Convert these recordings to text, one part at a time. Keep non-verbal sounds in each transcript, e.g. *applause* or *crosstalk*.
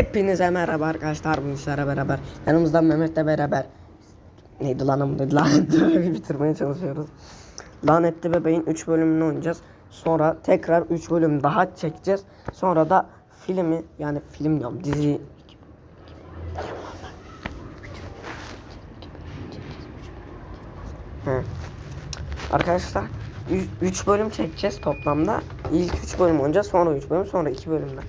Hepinize merhaba arkadaşlar bugün sizlerle beraber yanımızda Mehmet'le beraber neydi lan adı *laughs* lanetli bebeği bitirmeye çalışıyoruz. Lanetli bebeğin 3 bölümünü oynayacağız. Sonra tekrar 3 bölüm daha çekeceğiz. Sonra da filmi yani film diyorum dizi. Arkadaşlar 3 bölüm çekeceğiz toplamda. İlk 3 bölüm oynayacağız sonra 3 bölüm sonra 2 bölümden.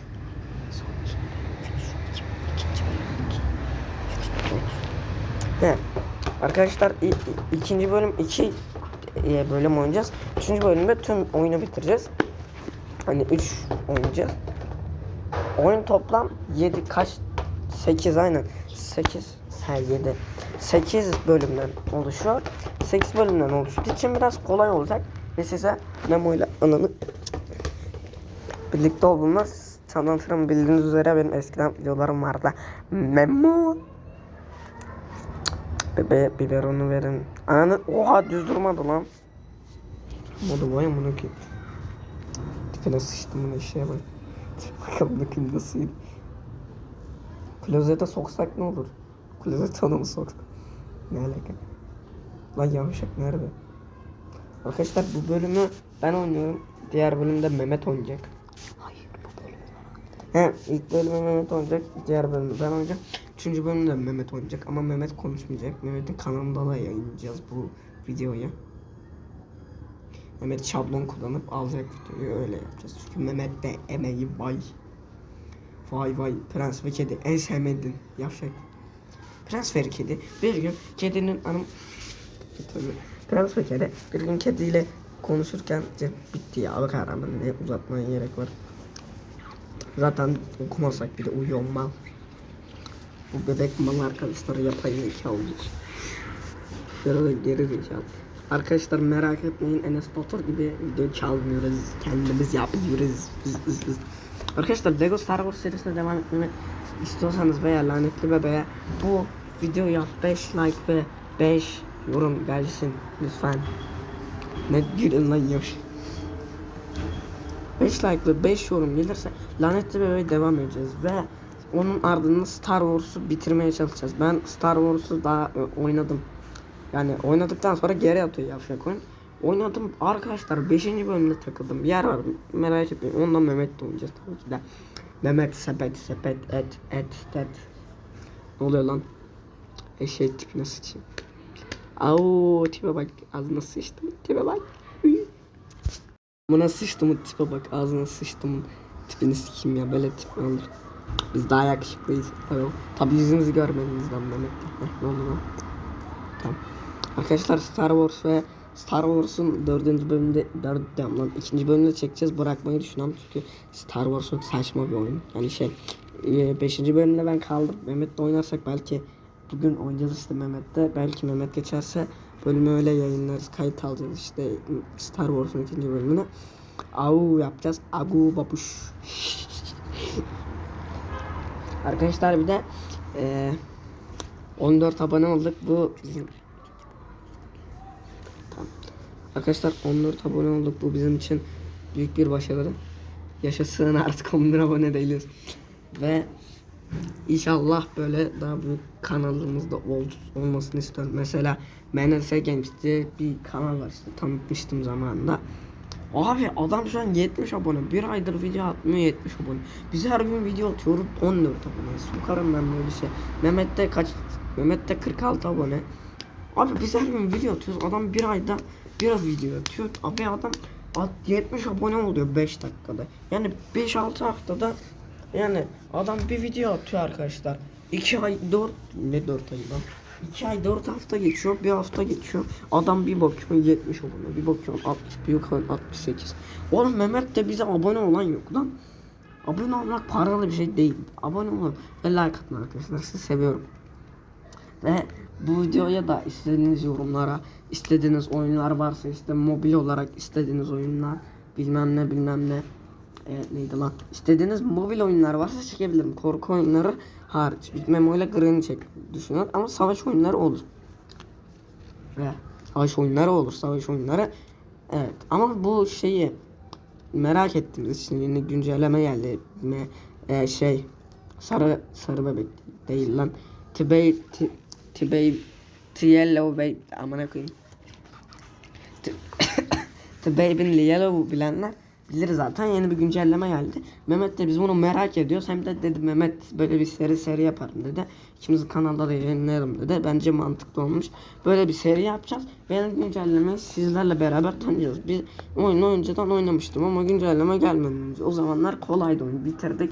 He. Arkadaşlar ikinci bölüm iki e, bölüm oynayacağız. Üçüncü bölümde tüm oyunu bitireceğiz. Hani üç oynayacağız. Oyun toplam 7 kaç 8 aynen 8 ha 7 8 bölümden oluşuyor. 8 bölümden oluştuğu için biraz kolay olacak ve size Memo ile ananı birlikte olduğumuz tanıtırım bildiğiniz üzere benim eskiden videolarım vardı. Memo Bebe biberonu verin. Ananı oha düz durmadı lan. Modu vay amına koyayım. Tipine sıçtım bunu işe bak. Bakalım bakayım nasıl. Klozete soksak ne olur? Klozete onu mu soksak? Ne alaka? Lan yavşak nerede? Arkadaşlar bu bölümü ben oynuyorum. Diğer bölümde Mehmet oynayacak. Hayır bu bölümü He ilk bölümü Mehmet oynayacak. Diğer bölümü ben oynayacağım. Üçüncü bölümde Mehmet oynayacak ama Mehmet konuşmayacak. Mehmet'in kanalında da yayınlayacağız bu videoyu. Mehmet şablon kullanıp alacak videoyu öyle yapacağız. Çünkü Mehmet de emeği vay. Vay vay prens ve kedi en sevmedin yavşak. Prens ve kedi bir gün kedinin anım Tabii. Prens ve kedi bir gün kediyle konuşurken "Cık, bitti ya bak rağmen ne uzatmaya gerek var. Zaten okumasak bile uyuyor mal. Bu bebek mal arkadaşları yapay zeka olduğu için. Şöyle geri zekalı. Arkadaşlar merak etmeyin Enes Batur gibi video çalmıyoruz. Kendimiz yapıyoruz. Biz, biz, biz. Arkadaşlar Lego Star Wars serisine devam etmemi istiyorsanız veya lanetli bebeğe bu videoya 5 like ve 5 yorum gelsin lütfen. Ne gülün lan yaş. 5 like ve 5 yorum gelirse lanetli bebeğe devam edeceğiz ve onun ardından Star Wars'u bitirmeye çalışacağız. Ben Star Wars'u daha e, oynadım. Yani oynadıktan sonra geri atıyor yavşak oyun. Oynadım arkadaşlar 5. bölümde takıldım. Bir yer var merak etmeyin. Ondan Mehmet de oynayacağız tabii ki de. Mehmet sepet sepet et et et. Ne oluyor lan? Eşeği tipine sıçayım. Au tipe bak ağzına sıçtım tipe bak. Buna sıçtım tipe bak ağzına sıçtım tipini sikeyim ya böyle tip olur? Biz daha yakışıklıyız. Yüzünüzü görmediniz lan Mehmet. Heh, ne oldu? Tamam. Arkadaşlar Star Wars ve Star Wars'un dördüncü bölümünde dört lan ikinci bölümde çekeceğiz bırakmayı düşünüyorum çünkü Star Wars çok saçma bir oyun yani şey e, beşinci bölümde ben kaldım Mehmet'le oynarsak belki bugün oynayacağız işte Mehmet'te belki Mehmet geçerse bölümü öyle yayınlarız kayıt alacağız işte Star Wars'un ikinci bölümünü Au yapacağız agu babuş *laughs* Arkadaşlar bir de e, 14 abone olduk bu bizim Arkadaşlar 14 abone olduk. Bu bizim için büyük bir başarı. Yaşasın artık 11 abone değiliz. Ve inşallah böyle daha büyük kanalımızda ol, olmasını istiyorum. Mesela MNS Games diye bir kanal var işte tanıtmıştım zamanında. Abi adam şu an 70 abone. Bir aydır video atmıyor 70 abone. Biz her gün video atıyoruz 14 abone. Sokarım ben böyle şey. Mehmet'te kaç? Mehmet'te 46 abone. Abi biz her gün video atıyoruz. Adam bir ayda bir video atıyor. Abi adam at- 70 abone oluyor 5 dakikada. Yani 5-6 haftada yani adam bir video atıyor arkadaşlar. 2 ay 4 ne 4 ay lan? 2 ay 4 hafta geçiyor, bir hafta geçiyor. Adam bir bakıyor 70 abone, bir bakıyor 60, bir bakıyor 68. Oğlum Mehmet de bize abone olan yok lan. Abone olmak paralı bir şey değil. Abone olun ve like atın arkadaşlar. Sizi seviyorum. Ve bu videoya da istediğiniz yorumlara, istediğiniz oyunlar varsa işte mobil olarak istediğiniz oyunlar bilmem ne bilmem ne e, neydi lan istediğiniz mobil oyunlar varsa çekebilirim korku oyunları hariç. Bir Memo ile Green'i çek düşünüyorum ama savaş oyunları olur. Ve? Savaş oyunları olur savaş oyunları. Evet ama bu şeyi merak ettiğimiz için yeni güncelleme geldi. Me, e, şey Sarı sarı bebek değil lan. Tibey ti, Tibey Yellow Baby amına koyayım. The *coughs* Baby'nin Yellow bilenler bilir zaten yeni bir güncelleme geldi. Mehmet de biz bunu merak ediyoruz. Hem de dedi Mehmet böyle bir seri seri yaparım dedi. İkimiz kanalda da yayınlayalım dedi. Bence mantıklı olmuş. Böyle bir seri yapacağız. Benim güncellemeyi sizlerle beraber tanıyacağız. Bir oyunu önceden oynamıştım ama güncelleme gelmedi. O zamanlar kolaydı oyun. Bitirdik.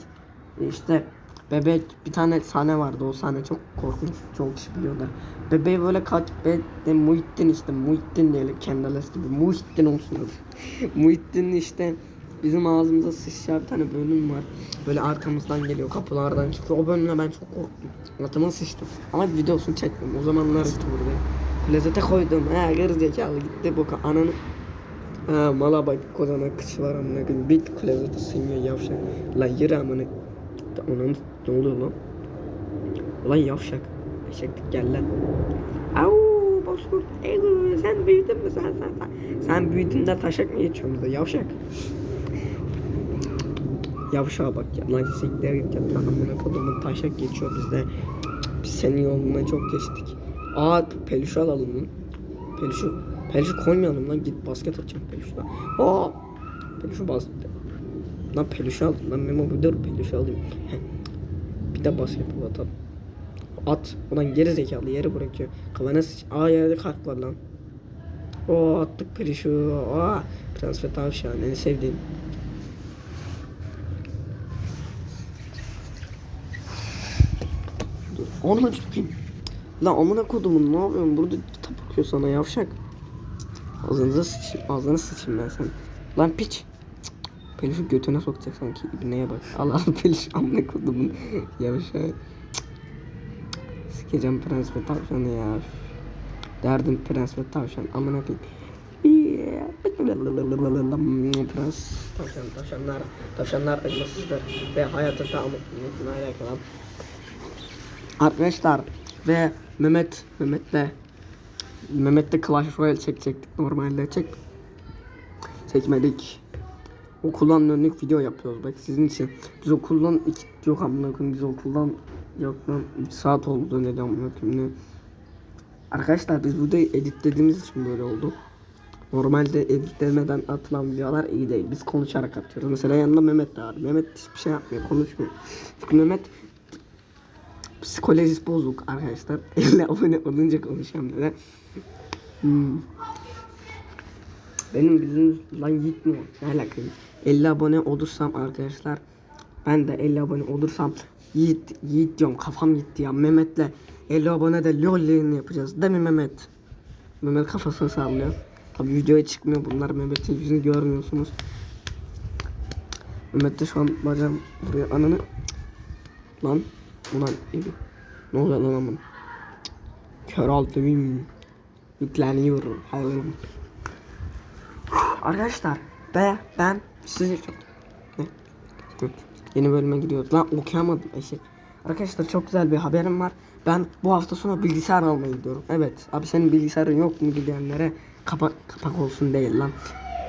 İşte bebek bir tane sahne vardı. O sahne çok korkunç. Çok kişi biliyorlar. Bebeği böyle kaç be de Muhittin işte Muhittin diyelim Kendales gibi Muhittin olsun adı. *laughs* Muhittin işte bizim ağzımıza sıçacağı bir tane bölüm var. Böyle arkamızdan geliyor kapılardan çıkıyor. O bölümde ben çok korktum. Altıma sıçtım. Ama videosunu çektim. O zamanlar işte burada. Klozete koydum. Ha gerizekalı gitti bu ananı. Ha mala bak kozana kıçı var amına koyayım. Bit klozete sığmıyor yavşak. La yürü amına. Onun ne oluyor lan? Ulan yavşak. Eşeklik gel lan. Au bozkurt. Ego sen büyüdün mü sen sen sen. Sen büyüdün de taşak mı geçiyorsun bize yavşak. Yavşağa bak ya. Lan git ya. Amına kodumun taşak geçiyor bizde. Biz senin yoluna çok geçtik. Aa peluşu alalım lan. Peluşu. Peluşu koymayalım lan. Git basket atacağım peluşla. Aa. Peluşu bas. Lan peluşu aldım. Lan Memo bir dur peluşu alayım. Bir de basketbol atalım. At. Ulan geri zekalı yere bırakıyor. Kafana sıç. Aa yerde kart var lan. Oo attık peluşu. Aa. Transfer tavşan en sevdiğim. Onu tutayım. Lan amına kodumun ne yapıyorsun? Burada kitap okuyor sana yavşak. Ağzınıza sıçayım. Ağzına sıçayım ben sen. Lan piç. Peluşu götüne sokacak sanki. İbneye bak. Al al peluş amına kodumun yavşak. Sikeceğim prens ve tavşanı ya. Derdim prens ve tavşan. Amına koyayım. Prens, tavşan, tavşanlar, tavşanlar acımasızdır ve hayatı tahammülüne alakalı. Arkadaşlar ve Mehmet, Mehmet'le Mehmet'le Clash Royale çekecektik normalde çek çekmedik. Okuldan dönük video yapıyoruz bak sizin için. Biz okuldan iki yok amına koyayım biz okuldan yok lan 3 saat oldu döneli amına koyayım. Arkadaşlar biz burada editlediğimiz için böyle oldu. Normalde editlemeden atılan videolar iyi değil. Biz konuşarak atıyoruz. Mesela yanında Mehmet de var. Mehmet hiçbir şey yapmıyor, konuşmuyor. Çünkü Mehmet psikolojisi bozuk arkadaşlar. *laughs* 50 abone olunca konuşuyorum dedi. Hmm. Benim bizim lan gitmiyor. Ne alaka? 50 abone olursam arkadaşlar ben de 50 abone olursam Yiğit, Yiğit diyorum kafam gitti ya Mehmet'le 50 abone de lol yayını yapacağız değil mi Mehmet? Mehmet kafasını sallıyor. Tabi videoya çıkmıyor bunlar Mehmet'in yüzünü görmüyorsunuz. Mehmet de şu an bacağım buraya ananı Lan ulan. Ne oluyor lan aman Kör altım Yükleniyor. Hayırım Arkadaşlar be ben sizi çok. Yeni bölüme gidiyoruz. Lan okuyamadım eşek. Arkadaşlar çok güzel bir haberim var. Ben bu hafta sonu bilgisayar almaya gidiyorum. Evet. Abi senin bilgisayarın yok mu diyenlere Kapak, kapak olsun değil lan.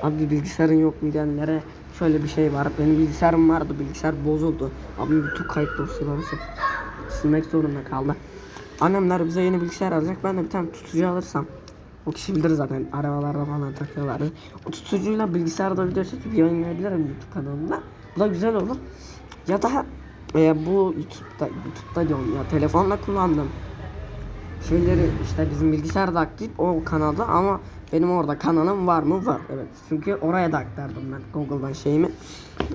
Abi bilgisayarın yok mu diyenlere Şöyle bir şey var. Benim bilgisayarım vardı bilgisayar bozuldu. Abim bütün kayıt dosyalarını sil- silmek zorunda kaldı Annemler bize yeni bilgisayar alacak ben de bir tane tutucu alırsam o kişi bilir zaten arabalarda falan takıyorlar. O tutucuyla bilgisayarda video çekip yayınlayabilirim YouTube kanalımda. Bu da güzel olur. Ya da e, bu YouTube'da, YouTube'da diyorum ya telefonla kullandım. Şeyleri işte bizim bilgisayarda aktif o kanalda ama benim orada kanalım var mı? Var evet. Çünkü oraya da aktardım ben Google'dan şeyimi.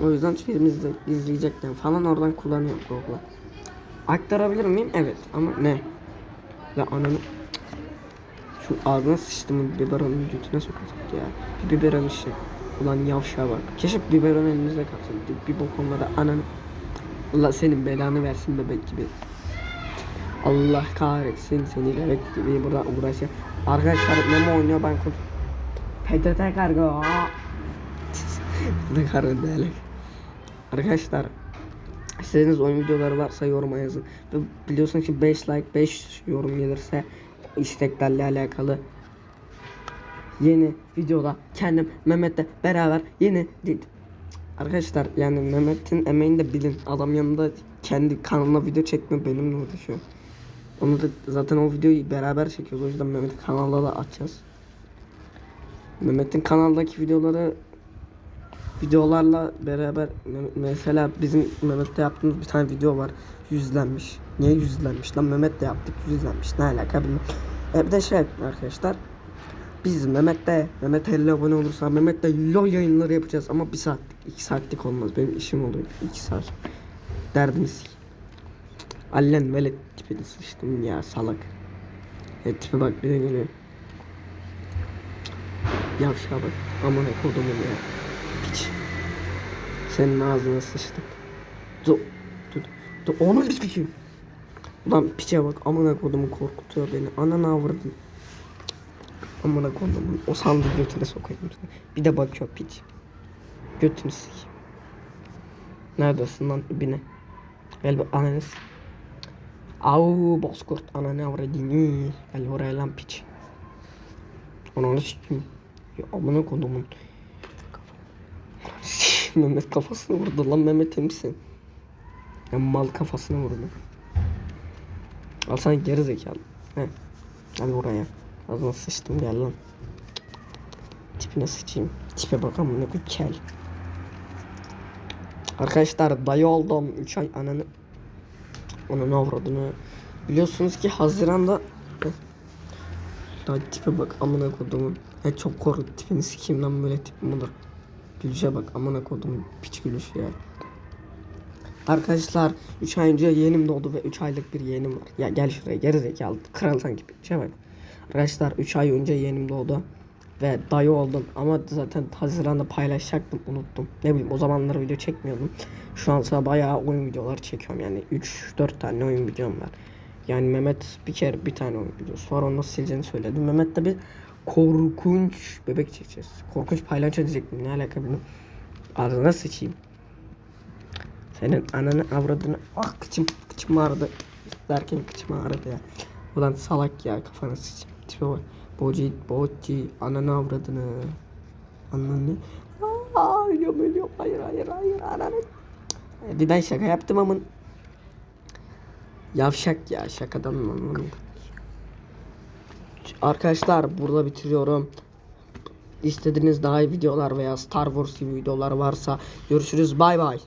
O yüzden filmimizi izleyecektim falan oradan kullanıyorum Google'a. Aktarabilir miyim? Evet ama ne? Ya ananı şu ağzına sıçtım biberonun götüne sokacak ya. Bir biberon işi. Ulan yavşağa bak. Keşke biberon elimizde kalsın. Bir, bok olmadı ananı. Allah senin belanı versin bebek gibi. Allah kahretsin seni bebek gibi burada uğraşıyor. Arkadaşlar Memo oynuyor ben kod. PTT kargo. *laughs* ne kargo değil. Arkadaşlar istediğiniz oyun videoları varsa yoruma yazın. Ve biliyorsunuz ki 5 like 5 yorum gelirse isteklerle alakalı yeni videoda kendim Mehmet'le beraber yeni Arkadaşlar yani Mehmet'in emeğini de bilin. Adam yanında kendi kanalına video çekme benimle uğraşıyor. Onu da zaten o videoyu beraber çekiyoruz. O yüzden Mehmet'in kanalda da açacağız. Mehmet'in kanaldaki videoları videolarla beraber Me- mesela bizim Mehmet'te yaptığımız bir tane video var. Yüzlenmiş. Niye yüzlenmiş lan? Mehmet'le yaptık yüzlenmiş. Ne alaka bilmem. E bir de şey arkadaşlar. Biz Mehmet'te Mehmet 50 abone olursa Mehmet'le LOL yayınları yapacağız ama bir saatlik 2 saatlik olmaz benim işim oluyor 2 saat derdimiz Allen velet tipini sıçtım ya salak e, tipe bak bir de geliyor Yavşağa bak amına kodumun ya Piç. Senin ağzına sıçtım. Dur. Dur Dur onu piçim Ulan piçe bak amına kodumu korkutuyor beni. Ananı avradın Amına kodumun o sandığı götüne sokayım. Bir de. Bakıyor piç. Götünü sikeyim. Neredesin lan ibine? Gel bir ananı Au bozkurt ananı avradını Gel buraya lan piç. Ananı sikeyim. Ya amına kodumun Mehmet kafasını vurdu lan Mehmet misin? Ya mal kafasını vurdu. Al sana geri zekalı. He. Gel buraya. Ağzına sıçtım gel lan. Tipine sıçayım. Tipe bakalım ne bu kel. Arkadaşlar dayı oldum 3 ay ananı ananı avradını biliyorsunuz ki Haziran'da Daha tipe bak amına kodumun. Ya çok korkut tipini sikeyim lan böyle tipim olur. Gülüşe bak amına kodumun piç gülüşü ya. Arkadaşlar 3 ay önce yeğenim doğdu ve 3 aylık bir yeğenim var. Ya gel şuraya geri zekalı kral sanki bir şey bak. Arkadaşlar 3 ay önce yeğenim doğdu ve dayı oldum ama zaten Haziran'da paylaşacaktım unuttum. Ne bileyim o zamanlar video çekmiyordum. Şu an sana bayağı oyun videoları çekiyorum yani 3-4 tane oyun videom var. Yani Mehmet bir kere bir tane oyun videosu var onu nasıl sileceğini söyledi. Mehmet'le bir korkunç bebek çekeceğiz. Korkunç paylaş edecektim ne alaka bilmiyorum. Ağzına sıçayım. Senin ananı avradını ah kıçım kıçım ağrıdı derken kıçım ağrıdı ya. Ulan salak ya kafana sıçayım. Tipe bak. Boci boci ananı avradını. Ananı. Aa ölüyorum ölüyorum. Hayır hayır hayır ananı. Bir ben şaka yaptım ama. Yavşak ya şakadan anladım. Arkadaşlar burada bitiriyorum. İstediğiniz daha iyi videolar veya Star Wars gibi videolar varsa görüşürüz bay bay.